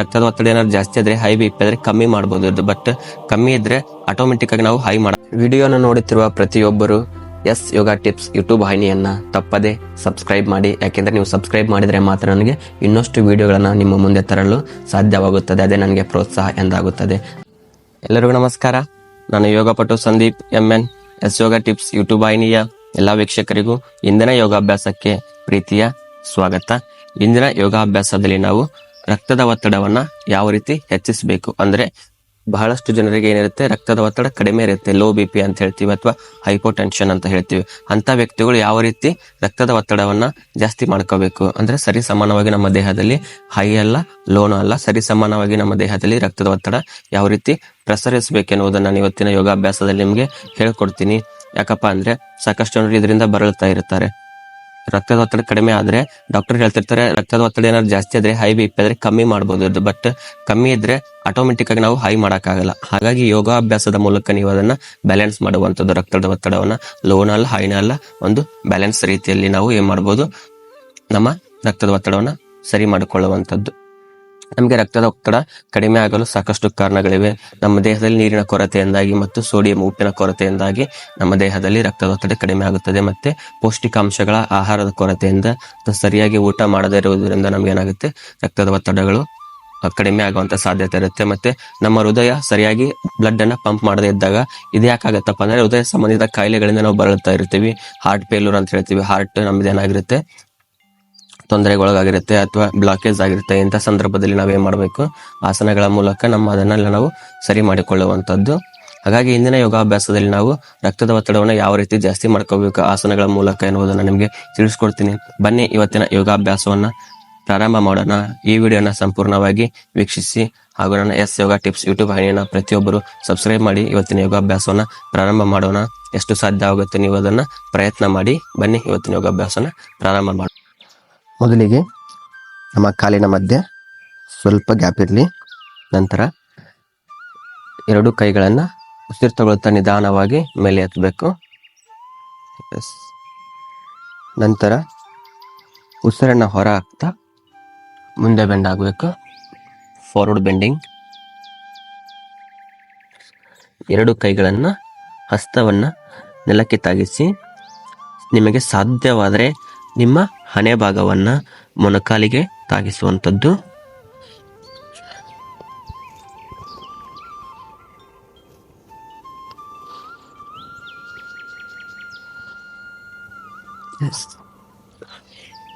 ರಕ್ತದ ಒತ್ತಡ ಏನಾದ್ರು ಜಾಸ್ತಿ ಆದ್ರೆ ಹೈ ಬಿ ಪಿ ಆದ್ರೆ ಕಮ್ಮಿ ಮಾಡಬಹುದು ಬಟ್ ಕಮ್ಮಿ ಇದ್ರೆ ಆಟೋಮೆಟಿಕ್ ಆಗಿ ನಾವು ಹೈ ಮಾಡ ವಿಡಿಯೋನ ನೋಡುತ್ತಿರುವ ಪ್ರತಿಯೊಬ್ಬರು ಎಸ್ ಯೋಗ ಟಿಪ್ಸ್ ಯೂಟ್ಯೂಬ್ ವಾಹಿನಿಯನ್ನ ತಪ್ಪದೆ ಸಬ್ಸ್ಕ್ರೈಬ್ ಮಾಡಿ. ಯಾಕೆಂದ್ರೆ ನೀವು ಸಬ್ಸ್ಕ್ರೈಬ್ ಮಾಡಿದ್ರೆ ಮಾತ್ರ ನನಗೆ ಇನ್ನಷ್ಟು ವಿಡಿಯೋಗಳನ್ನ ನಿಮ್ಮ ಮುಂದೆ ತರಲು ಸಾಧ್ಯವಾಗುತ್ತದೆ. ಅದೇ ನನಗೆ ಪ್ರೋತ್ಸಾಹ ಎಂದಾಗುತ್ತದೆ. ಎಲ್ಲರಿಗೂ ನಮಸ್ಕಾರ. ನಾನು ಯೋಗಪಟು Sandeep M N, S Yoga tips YouTube ವಾಹಿನಿಯ ಎಲ್ಲ ವೀಕ್ಷಕರಿಗೂ ಇಂದಿನ ಯೋಗಾಭ್ಯಾಸಕ್ಕೆ ಪ್ರೀತಿಯ ಸ್ವಾಗತ. ಇಂದಿನ ಯೋಗಾಭ್ಯಾಸದಲ್ಲಿ ನಾವು ರಕ್ತದ ಒತ್ತಡವನ್ನ ಯಾವ ರೀತಿ ಹೆಚ್ಚಿಸಬೇಕು ಅಂದ್ರೆ ಬಹಳಷ್ಟು ಜನರಿಗೆ ಏನಿರುತ್ತೆ, ರಕ್ತದ ಒತ್ತಡ ಕಡಿಮೆ ಇರುತ್ತೆ ಲೋ ಬಿ ಪಿ ಅಂತ ಹೇಳ್ತೀವಿ ಅಥವಾ ಹೈಪೋಟೆನ್ಷನ್ ಅಂತ ಹೇಳ್ತೀವಿ. ಅಂತ ವ್ಯಕ್ತಿಗಳು ಯಾವ ರೀತಿ ರಕ್ತದ ಒತ್ತಡವನ್ನ ಜಾಸ್ತಿ ಮಾಡ್ಕೋಬೇಕು ಅಂದ್ರೆ ಸರಿ ಸಮಾನವಾಗಿ ನಮ್ಮ ದೇಹದಲ್ಲಿ ಹೈ ಅಲ್ಲ ಲೋನು ಅಲ್ಲ, ಸರಿ ಸಮಾನವಾಗಿ ನಮ್ಮ ದೇಹದಲ್ಲಿ ರಕ್ತದ ಒತ್ತಡ ಯಾವ ರೀತಿ ಪ್ರಸರಿಸಬೇಕೆನ್ನುವುದನ್ನು ನಾನು ಇವತ್ತಿನ ಯೋಗಾಭ್ಯಾಸದಲ್ಲಿ ನಿಮಗೆ ಹೇಳ್ಕೊಡ್ತೀನಿ. ಯಾಕಪ್ಪ ಅಂದ್ರೆ ಸಾಕಷ್ಟು ಜನರು ಇದರಿಂದ ಬರಳ್ತಾ ಇರ್ತಾರೆ. ರಕ್ತದ ಒತ್ತಡ ಕಡಿಮೆ ಆದ್ರೆ ಡಾಕ್ಟರ್ ಹೇಳ್ತಿರ್ತಾರೆ, ರಕ್ತದ ಒತ್ತಡ ಏನಾದ್ರು ಜಾಸ್ತಿ ಆದ್ರೆ ಹೈ ಬಿ ಪಿ ಆದ್ರೆ ಕಮ್ಮಿ ಮಾಡಬಹುದು ಬಟ್ ಕಮ್ಮಿ ಇದ್ರೆ ಆಟೋಮೆಟಿಕ್ ಆಗಿ ನಾವು ಹೈ ಮಾಡಕ್ಕಾಗಲ್ಲ. ಹಾಗಾಗಿ ಯೋಗಾಭ್ಯಾಸದ ಮೂಲಕ ನೀವು ಅದನ್ನ ಬ್ಯಾಲೆನ್ಸ್ ಮಾಡುವಂತದ್ದು ರಕ್ತದ ಒತ್ತಡವನ್ನ ಲೋನ್ ಅಲ್ಲ ಹೈನ ಅಲ್ಲ ಒಂದು ಬ್ಯಾಲೆನ್ಸ್ ರೀತಿಯಲ್ಲಿ ನಾವು ಏನ್ ಮಾಡಬಹುದು ನಮ್ಮ ರಕ್ತದ ಒತ್ತಡವನ್ನ ಸರಿ ಮಾಡಿಕೊಳ್ಳುವಂಥದ್ದು. ನಮಗೆ ರಕ್ತದ ಒತ್ತಡ ಕಡಿಮೆ ಆಗಲು ಸಾಕಷ್ಟು ಕಾರಣಗಳಿವೆ. ನಮ್ಮ ದೇಹದಲ್ಲಿ ನೀರಿನ ಕೊರತೆಯಿಂದಾಗಿ ಮತ್ತು ಸೋಡಿಯಂ ಉಪ್ಪಿನ ಕೊರತೆಯಿಂದಾಗಿ ನಮ್ಮ ದೇಹದಲ್ಲಿ ರಕ್ತದ ಒತ್ತಡ ಕಡಿಮೆ ಆಗುತ್ತದೆ ಮತ್ತೆ ಪೌಷ್ಟಿಕಾಂಶಗಳ ಆಹಾರದ ಕೊರತೆಯಿಂದ ಸರಿಯಾಗಿ ಊಟ ಮಾಡದೇ ಇರುವುದರಿಂದ ನಮಗೇನಾಗುತ್ತೆ? ರಕ್ತದ ಒತ್ತಡಗಳು ಕಡಿಮೆ ಆಗುವಂತ ಸಾಧ್ಯತೆ ಇರುತ್ತೆ ಮತ್ತೆ ನಮ್ಮ ಹೃದಯ ಸರಿಯಾಗಿ ಬ್ಲಡ್ ಅನ್ನ ಪಂಪ್ ಮಾಡದೇ ಇದ್ದಾಗ ಇದು ಯಾಕಾಗತ್ತಪ್ಪ ಅಂದ್ರೆ ಹೃದಯ ಸಂಬಂಧಿತ ಕಾಯಿಲೆಗಳಿಂದ ನಾವು ಬಳಲ್ತಾ ಇರ್ತೀವಿ. ಹಾರ್ಟ್ ಫೇಲ್ಯೂರ್ ಅಂತ ಹೇಳ್ತೀವಿ. ಹಾರ್ಟ್ ನಮ್ದು ಏನಾಗಿರುತ್ತೆ? ತೊಂದರೆಗೊಳಗಾಗಿರುತ್ತೆ ಅಥವಾ ಬ್ಲಾಕೇಜ್ ಆಗಿರುತ್ತೆ, ಇಂಥ ಸಂದರ್ಭದಲ್ಲಿ ನಾವೇನು ಮಾಡಬೇಕು? ಆಸನಗಳ ಮೂಲಕ ನಮ್ಮ ಅದನ್ನೆಲ್ಲ ನಾವು ಸರಿ ಮಾಡಿಕೊಳ್ಳುವಂಥದ್ದು. ಹಾಗಾಗಿ ಇಂದಿನ ಯೋಗಾಭ್ಯಾಸದಲ್ಲಿ ನಾವು ರಕ್ತದ ಒತ್ತಡವನ್ನು ಯಾವ ರೀತಿ ಜಾಸ್ತಿ ಮಾಡ್ಕೋಬೇಕು, ಆಸನಗಳ ಮೂಲಕ ಎನ್ನುವುದನ್ನು ನಿಮಗೆ ತಿಳಿಸ್ಕೊಡ್ತೀನಿ. ಬನ್ನಿ, ಇವತ್ತಿನ ಯೋಗಾಭ್ಯಾಸವನ್ನ ಪ್ರಾರಂಭ ಮಾಡೋಣ. ಈ ವಿಡಿಯೋನ ಸಂಪೂರ್ಣವಾಗಿ ವೀಕ್ಷಿಸಿ. ಹಾಗೂ ನನ್ನ ಎಸ್ ಯೋಗ ಟಿಪ್ಸ್ ಯೂಟ್ಯೂಬ್ ಹೈನ ಪ್ರತಿಯೊಬ್ಬರು ಸಬ್ಸ್ಕ್ರೈಬ್ ಮಾಡಿ ಇವತ್ತಿನ ಯೋಗಾಭ್ಯಾಸವನ್ನು ಪ್ರಾರಂಭ ಮಾಡೋಣ. ಎಷ್ಟು ಸಾಧ್ಯ ಆಗುತ್ತೆ ನೀವು ಅದನ್ನ ಪ್ರಯತ್ನ ಮಾಡಿ. ಬನ್ನಿ, ಇವತ್ತಿನ ಯೋಗಾಭ್ಯಾಸನ ಪ್ರಾರಂಭ ಮಾಡೋಣ. ಮೊದಲಿಗೆ ನಮ್ಮ ಕಾಲಿನ ಮಧ್ಯೆ ಸ್ವಲ್ಪ ಗ್ಯಾಪ್ ಇರಲಿ. ನಂತರ ಎರಡು ಕೈಗಳನ್ನು ಉಸಿರು ತಗೊಳ್ತಾ ನಿಧಾನವಾಗಿ ಮೇಲೆ ಎತ್ತಬೇಕು. ಎಸ್ ನಂತರ ಉಸಿರನ್ನು ಹೊರ ಹಾಕ್ತಾ ಮುಂದೆ ಬೆಂಡ್ ಆಗಬೇಕು. ಫಾರ್ವರ್ಡ್ ಬೆಂಡಿಂಗ್ ಎರಡು ಕೈಗಳನ್ನು ಹಸ್ತವನ್ನು ನೆಲಕ್ಕೆ ತಾಗಿಸಿ ನಿಮಗೆ ಸಾಧ್ಯವಾದರೆ ನಿಮ್ಮ ಹಣೆ ಭಾಗವನ್ನು ಮೊಣಕಾಲಿಗೆ ತಾಗಿಸುವಂಥದ್ದು.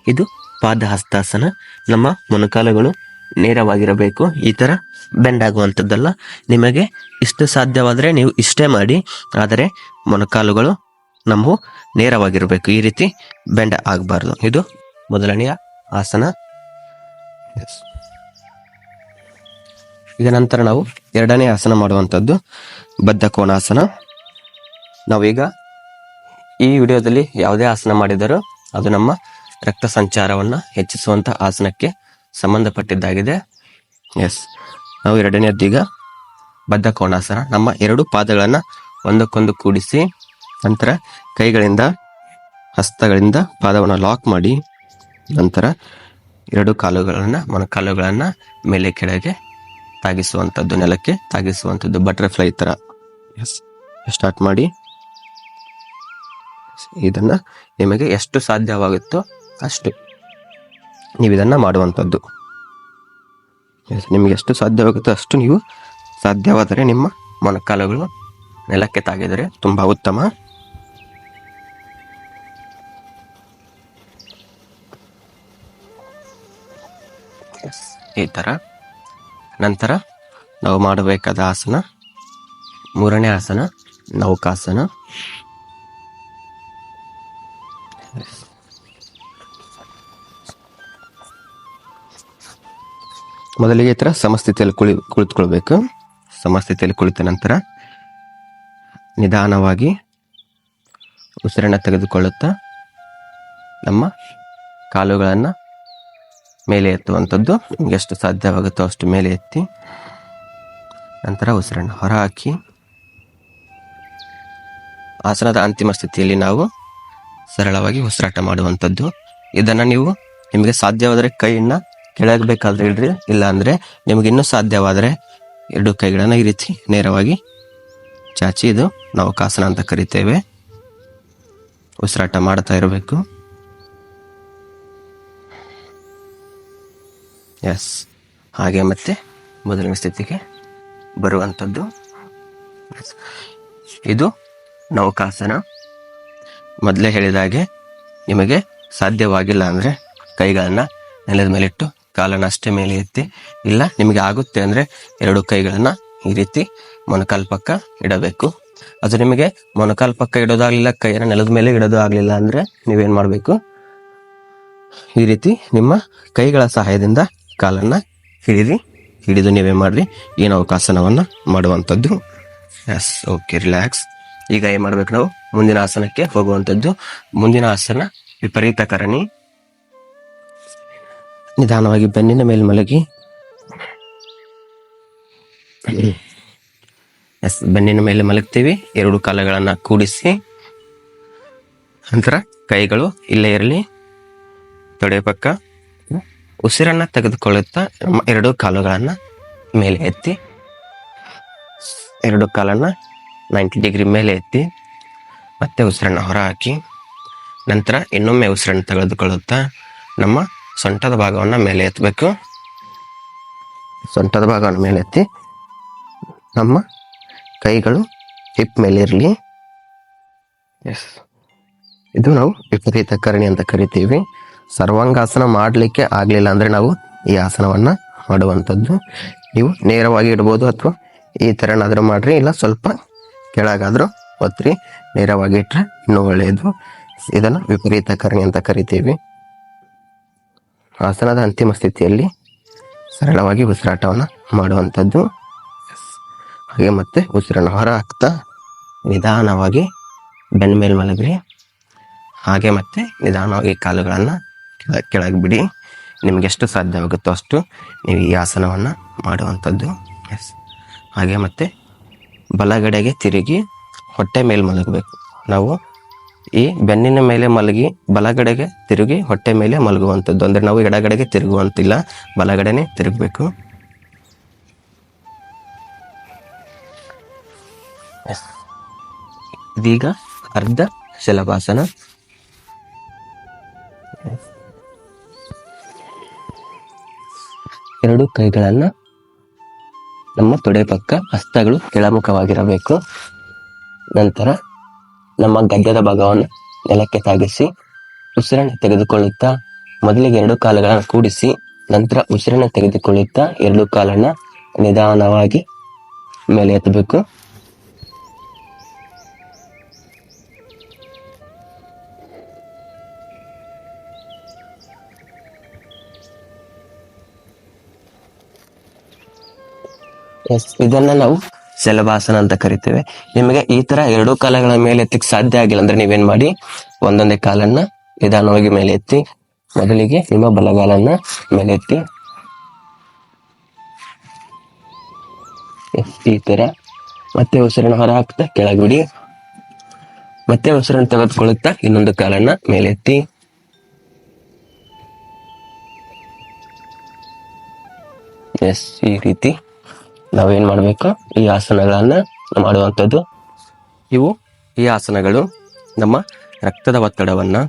ಇದು ಪಾದ ಹಸ್ತಾಸನ ನಮ್ಮ ಮೊಣಕಾಲುಗಳು ನೇರವಾಗಿರಬೇಕು. ಈ ಥರ ಬೆಂಡ್ ಆಗುವಂಥದ್ದಲ್ಲ ನಿಮಗೆ ಇಷ್ಟು ಸಾಧ್ಯವಾದರೆ ನೀವು ಇಷ್ಟೇ ಮಾಡಿ. ಆದರೆ ಮೊಣಕಾಲುಗಳು ನಮ್ಮವು ನೇರವಾಗಿರಬೇಕು. ಈ ರೀತಿ ಬೆಂಡ ಆಗಬಾರ್ದು. ಇದು ಮೊದಲನೆಯ ಆಸನ. ಈಗ ನಂತರ ನಾವು ಎರಡನೇ ಆಸನ ಮಾಡುವಂಥದ್ದು. ಬದ್ಧ ಕೋಣಾಸನ ನಾವೀಗ ಈ ವಿಡಿಯೋದಲ್ಲಿ ಯಾವುದೇ ಆಸನ ಮಾಡಿದರೂ ಅದು ನಮ್ಮ ರಕ್ತ ಸಂಚಾರವನ್ನು ಹೆಚ್ಚಿಸುವಂಥ ಆಸನಕ್ಕೆ ಸಂಬಂಧಪಟ್ಟಿದ್ದಾಗಿದೆ. ಎಸ್ ನಾವು ಎರಡನೇದ್ದೀಗ ಬದ್ಧ ಕೋಣಾಸನ ನಮ್ಮ ಎರಡು ಪಾದಗಳನ್ನು ಒಂದಕ್ಕೊಂದು ಕೂಡಿಸಿ ನಂತರ ಕೈಗಳಿಂದ ಹಸ್ತಗಳಿಂದ ಪಾದವನ್ನು ಲಾಕ್ ಮಾಡಿ ನಂತರ ಎರಡು ಕಾಲುಗಳನ್ನು ಮೊಣಕಾಲುಗಳನ್ನು ಮೇಲೆ ಕೆಳಗೆ ತಾಗಿಸುವಂಥದ್ದು ನೆಲಕ್ಕೆ ತಾಗಿಸುವಂಥದ್ದು ಬಟರ್ಫ್ಲೈ ಥರ ಎಸ್ ಸ್ಟಾರ್ಟ್ ಮಾಡಿ. ಇದನ್ನು ನಿಮಗೆ ಎಷ್ಟು ಸಾಧ್ಯವಾಗುತ್ತೋ ಅಷ್ಟು ನೀವು ಇದನ್ನು ಮಾಡುವಂಥದ್ದು. ನಿಮಗೆ ಎಷ್ಟು ಸಾಧ್ಯವಾಗುತ್ತೋ ಅಷ್ಟು ನೀವು ಸಾಧ್ಯವಾದರೆ ನಿಮ್ಮ ಮೊಣಕಾಲುಗಳು ನೆಲಕ್ಕೆ ತಾಗಿದರೆ ತುಂಬ ಉತ್ತಮ. ಈ ಥರ ನಂತರ ನಾವು ಮಾಡಬೇಕಾದ ಆಸನ, ಮೂರನೇ ಆಸನ, ನೌಕಾಸನ. ಮೊದಲಿಗೆ ಈ ಥರ ಸಮಸ್ಥಿತಿಯಲ್ಲಿ ಕುಳಿ, ಕುಳಿತುಕೊಳ್ಬೇಕು. ಸಮಸ್ಥಿತಿಯಲ್ಲಿ ಕುಳಿತ ನಂತರ ನಿಧಾನವಾಗಿ ಉಸಿರನ್ನು ತೆಗೆದುಕೊಳ್ಳುತ್ತಾ ನಮ್ಮ ಕಾಲುಗಳನ್ನು ಮೇಲೆ ಎತ್ತುವಂಥದ್ದು. ನಿಮ್ಗೆ ಎಷ್ಟು ಸಾಧ್ಯವಾಗುತ್ತೋ ಅಷ್ಟು ಮೇಲೆ ಎತ್ತಿ, ನಂತರ ಉಸಿರನ್ನು ಹೊರಹಾಕಿ. ಆಸನದ ಅಂತಿಮ ಸ್ಥಿತಿಯಲ್ಲಿ ನಾವು ಸರಳವಾಗಿ ಉಸಿರಾಟ ಮಾಡುವಂಥದ್ದು. ಇದನ್ನು ನೀವು ನಿಮಗೆ ಸಾಧ್ಯವಾದರೆ ಕೈಯನ್ನು ಕೆಳಗೆ ಬೇಕಾದ್ರೆ ಇಡ್ರಿ ಇಲ್ಲ ಅಂದರೆ ನಿಮ್ಗೆ ಇನ್ನೂ ಸಾಧ್ಯವಾದರೆ ಎರಡು ಕೈಗಳನ್ನು ಈ ರೀತಿ ನೇರವಾಗಿ ಚಾಚಿ ಇದು ನಾವು ಕಾಸನ ಅಂತ ಕರಿತೇವೆ. ಉಸಿರಾಟ ಮಾಡ್ತಾ ಇರಬೇಕು. ಎಸ್ ಹಾಗೆ ಮತ್ತೆ ಮೊದಲನೇ ಸ್ಥಿತಿಗೆ ಬರುವಂಥದ್ದು. ಇದು ನೌಕಾಸನ. ಮೊದಲೇ ಹೇಳಿದ ಹಾಗೆ ನಿಮಗೆ ಸಾಧ್ಯವಾಗಿಲ್ಲ ಅಂದರೆ ಕೈಗಳನ್ನು ನೆಲದ ಮೇಲಿಟ್ಟು ಕಾಲನ್ನು ಅಷ್ಟೇ ಮೇಲೆ ಎತ್ತಿ, ಇಲ್ಲ ನಿಮಗೆ ಆಗುತ್ತೆ ಅಂದರೆ ಎರಡು ಕೈಗಳನ್ನು ಈ ರೀತಿ ಮೊಣಕಾಲ್ ಇಡಬೇಕು. ಅದು ನಿಮಗೆ ಮೊಣಕಾಲ್ ಇಡೋದಾಗ್ಲಿಲ್ಲ, ಕೈಯನ್ನು ನೆಲದ ಮೇಲೆ ಇಡೋದು ಆಗಲಿಲ್ಲ ಅಂದರೆ ನೀವೇನು ಮಾಡಬೇಕು? ಈ ರೀತಿ ನಿಮ್ಮ ಕೈಗಳ ಸಹಾಯದಿಂದ ಕಾಲನ್ನು ಹಿಡಿದು ಹಿಡಿದು ನೀವೇ ಮಾಡಿರಿ. ಏನು ಅವಕಾಸನವನ್ನು ಮಾಡುವಂಥದ್ದು. ಎಸ್ ಓಕೆ ರಿಲ್ಯಾಕ್ಸ್ ಈಗ ಏನು ಮಾಡ್ಬೇಕು ನಾವು? ಮುಂದಿನ ಆಸನಕ್ಕೆ ಹೋಗುವಂಥದ್ದು. ಮುಂದಿನ ಆಸನ ವಿಪರೀತ ಕರಣಿ. ನಿಧಾನವಾಗಿ ಬೆನ್ನಿನ ಮೇಲೆ ಮಲಗಿ. ಎಸ್ ಬೆನ್ನಿನ ಮೇಲೆ ಮಲಗ್ತೀವಿ. ಎರಡು ಕಾಲಗಳನ್ನು ಕೂಡಿಸಿ. ನಂತರ ಕೈಗಳು ಇಲ್ಲೇ ಇರಲಿ. ತೊಡೆ ಪಕ್ಕ. ಉಸಿರನ್ನ ತೆಗೆದುಕೊಳ್ಳುತ್ತಾ ಎರಡು ಕಾಲುಗಳನ್ನು ಮೇಲೆ ಎತ್ತಿ, ಎರಡು ಕಾಲನ್ನು ನೈಂಟಿ ಡಿಗ್ರಿ ಮೇಲೆ ಎತ್ತಿ, ಮತ್ತೆ ಉಸಿರನ್ನು ಹೊರ ಹಾಕಿ ನಂತರ ಇನ್ನೊಮ್ಮೆ ಉಸಿರನ್ನು ತೆಗೆದುಕೊಳ್ಳುತ್ತಾ ನಮ್ಮ ಸೊಂಟದ ಭಾಗವನ್ನು ಮೇಲೆ ಎತ್ತಬೇಕು ಸೊಂಟದ ಭಾಗವನ್ನು ಮೇಲೆ ಎತ್ತಿ ನಮ್ಮ ಕೈಗಳು ಹಿಪ್ ಮೇಲೆ ಇರಲಿ. ಎಸ್ ಇದು ನಾವು ವಿಪರೀತ ಕರಣಿ ಅಂತ ಕರಿತೀವಿ. ಸರ್ವಾಂಗಾಸನ ಮಾಡಲಿಕ್ಕೆ ಆಗಲಿಲ್ಲ ಅಂದರೆ ನಾವು ಈ ಆಸನವನ್ನು ಮಾಡುವಂಥದ್ದು. ನೀವು ನೇರವಾಗಿ ಇಡ್ಬೋದು ಅಥವಾ ಈ ಥರನಾದರೂ ಮಾಡಿರಿ, ಇಲ್ಲ ಸ್ವಲ್ಪ ಕೆಳಗಾದರೂ ಒತ್ತಿರಿ ನೇರವಾಗಿ ಇಟ್ಟರೆ ಇನ್ನೂ ಒಳ್ಳೆಯದು. ಇದನ್ನು ವಿಪರೀತ ಕರ್ಣಿ ಅಂತ ಕರಿತೀವಿ. ಆಸನದ ಅಂತಿಮ ಸ್ಥಿತಿಯಲ್ಲಿ ಸರಳವಾಗಿ ಉಸಿರಾಟವನ್ನು ಮಾಡುವಂಥದ್ದು. ಹಾಗೆ ಮತ್ತೆ ಉಸಿರನ್ನು ಹೊರ ಹಾಕ್ತಾ ನಿಧಾನವಾಗಿ ಮೇಲೆ ಮಲಗ್ರಿ. ಹಾಗೆ ಮತ್ತೆ ನಿಧಾನವಾಗಿ ಕಾಲುಗಳನ್ನು ಕೆಳ ಕೆಳಗೆ ಬಿಡಿ. ನಿಮಗೆ ಎಷ್ಟು ಸಾಧ್ಯವಾಗುತ್ತೋ ಅಷ್ಟು ನೀವು ಈ ಆಸನವನ್ನು ಮಾಡುವಂಥದ್ದು. ಎಸ್ ಹಾಗೆ ಮತ್ತೆ ಬಲಗಡೆಗೆ ತಿರುಗಿ ಹೊಟ್ಟೆ ಮೇಲೆ ಮಲಗಬೇಕು. ನಾವು ಈ ಬೆನ್ನಿನ ಮೇಲೆ ಮಲಗಿ ಬಲಗಡೆಗೆ ತಿರುಗಿ ಹೊಟ್ಟೆ ಮೇಲೆ ಮಲಗುವಂಥದ್ದು. ಅಂದರೆ ನಾವು ಎಡಗಡೆಗೆ ತಿರುಗುವಂತಿಲ್ಲ, ಬಲಗಡೆನೇ ತಿರುಗಬೇಕು. ಎಸ್ ಇದೀಗ ಅರ್ಧ ಶಲಭಾಸನ ಎರಡು ಕೈಗಳನ್ನು ನಮ್ಮ ತೊಡೆ ಪಕ್ಕ ಹಸ್ತಗಳು ಕೆಳಮುಖವಾಗಿರಬೇಕು. ನಂತರ ನಮ್ಮ ಗಡ್ಡದ ಭಾಗವನ್ನು ನೆಲಕ್ಕೆ ತಾಗಿಸಿ, ಉಸಿರನ್ನು ತೆಗೆದುಕೊಳ್ಳುತ್ತಾ, ಮೊದಲಿಗೆ ಎರಡು ಕಾಲುಗಳನ್ನು ಕೂಡಿಸಿ, ನಂತರ ಉಸಿರನ್ನು ತೆಗೆದುಕೊಳ್ಳುತ್ತಾ ಎರಡು ಕಾಲನ್ನ ನಿಧಾನವಾಗಿ ಮೇಲೆ ಎತ್ತಬೇಕು. ಎಸ್ ಇದನ್ನ ನಾವು ಶಲಭಾಸನ ಅಂತ ಕರಿತೇವೆ. ನಿಮಗೆ ಈ ತರ ಎರಡೂ ಕಾಲಗಳ ಮೇಲೆ ಎತ್ತಕ್ಕೆ ಸಾಧ್ಯ ಆಗಿಲ್ಲ ಅಂದ್ರೆ ನೀವೇನ್ ಮಾಡಿ? ಒಂದೊಂದೇ ಕಾಲನ್ನ ನಿಧಾನವಾಗಿ ಮೇಲೆ ಎತ್ತಿ, ಮೊದಲಿಗೆ ನಿಮ್ಮ ಬಲಗಾಲನ್ನ ಮೇಲೆ ಎತ್ತಿ. ಈ ತರ. ಮತ್ತೆ ಉಸಿರನ್ನು ಹೊರ ಹಾಕ್ತಾ ಕೆಳಗಿಡಿ ಮತ್ತೆ ಉಸಿರನ್ನು ತೆಗೆದುಕೊಳ್ಳುತ್ತಾ ಇನ್ನೊಂದು ಕಾಲನ್ನ ಮೇಲೆತ್ತಿ ಎಸ್ ಈ ರೀತಿ. ನಾವೇನ್ ಮಾಡಬೇಕು? ಈ ಆಸನಗಳನ್ನು ಮಾಡುವಂಥದ್ದು. ಇವು ಈ ಆಸನಗಳು ನಮ್ಮ ರಕ್ತದ ಒತ್ತಡವನ್ನು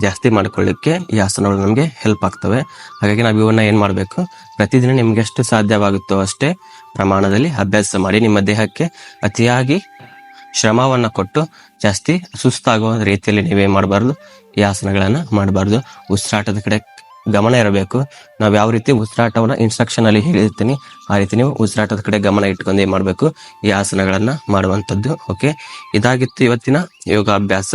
ಜಾಸ್ತಿ ಮಾಡ್ಕೊಳ್ಳಿಕ್ಕೆ ಈ ಆಸನಗಳು ನಮಗೆ ಹೆಲ್ಪ್ ಆಗ್ತವೆ. ಹಾಗಾಗಿ ನಾವು ಇವನ್ನ ಏನು ಮಾಡಬೇಕು? ಪ್ರತಿದಿನ ನಿಮ್ಗೆ ಎಷ್ಟು ಸಾಧ್ಯವಾಗುತ್ತೋ ಅಷ್ಟೇ ಪ್ರಮಾಣದಲ್ಲಿ ಅಭ್ಯಾಸ ಮಾಡಿ ನಿಮ್ಮ ದೇಹಕ್ಕೆ ಅತಿಯಾಗಿ ಶ್ರಮವನ್ನು ಕೊಟ್ಟು ಜಾಸ್ತಿ ಸುಸ್ತಾಗುವ ರೀತಿಯಲ್ಲಿ ನೀವೇನು ಮಾಡಬಾರ್ದು? ಈ ಆಸನಗಳನ್ನು ಮಾಡಬಾರ್ದು. ಉಸಿರಾಟದ ಕಡೆ ಗಮನ ಇರಬೇಕು. ನಾವು ಯಾವ ರೀತಿ ಉಸಿರಾಟವನ್ನ ಇನ್ಸ್ಟ್ರಕ್ಷನ್ ಅಲ್ಲಿ ಹೇಳಿರ್ತೀನಿ, ಆ ರೀತಿ ನೀವು ಉಸಿರಾಟದ ಕಡೆ ಗಮನ ಇಟ್ಕೊಂಡು ಏನ್ ಮಾಡಬೇಕು. ಈ ಆಸನಗಳನ್ನ ಮಾಡುವಂಥದ್ದು, ಓಕೆ? ಇದಾಗಿತ್ತು ಇವತ್ತಿನ ಯೋಗಾಭ್ಯಾಸ.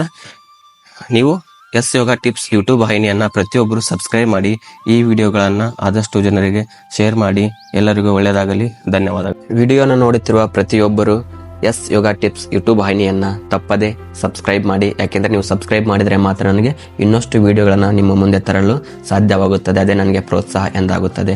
ನೀವು ಎಸ್ ಯೋಗ ಟಿಪ್ಸ್ ಯೂಟ್ಯೂಬ್ ವಾಹಿನಿಯನ್ನ ಪ್ರತಿಯೊಬ್ಬರು ಸಬ್ಸ್ಕ್ರೈಬ್ ಮಾಡಿ, ಈ ವಿಡಿಯೋಗಳನ್ನ ಆದಷ್ಟು ಜನರಿಗೆ ಶೇರ್ ಮಾಡಿ. ಎಲ್ಲರಿಗೂ ಒಳ್ಳೆಯದಾಗಲಿ. ಧನ್ಯವಾದಗಳು. ವಿಡಿಯೋನ ನೋಡುತ್ತಿರುವ ಪ್ರತಿಯೊಬ್ಬರು ಎಸ್, ಯೋಗ ಟಿಪ್ಸ್ ಯೂಟ್ಯೂಬ್ ವಾಹಿನಿಯನ್ನ ತಪ್ಪದೆ ಸಬ್ಸ್ಕ್ರೈಬ್ ಮಾಡಿ. ಯಾಕೆಂದರೆ ನೀವು ಸಬ್ಸ್ಕ್ರೈಬ್ ಮಾಡಿದ್ರೆ ಮಾತ್ರ ನನಗೆ ಇನ್ನಷ್ಟು ವಿಡಿಯೋಗಳನ್ನ ನಿಮ್ಮ ಮುಂದೆ ತರಲು ಸಾಧ್ಯವಾಗುತ್ತದೆ. ಅದೇ ನನಗೆ ಪ್ರೋತ್ಸಾಹ ಎಂದಾಗುತ್ತದೆ.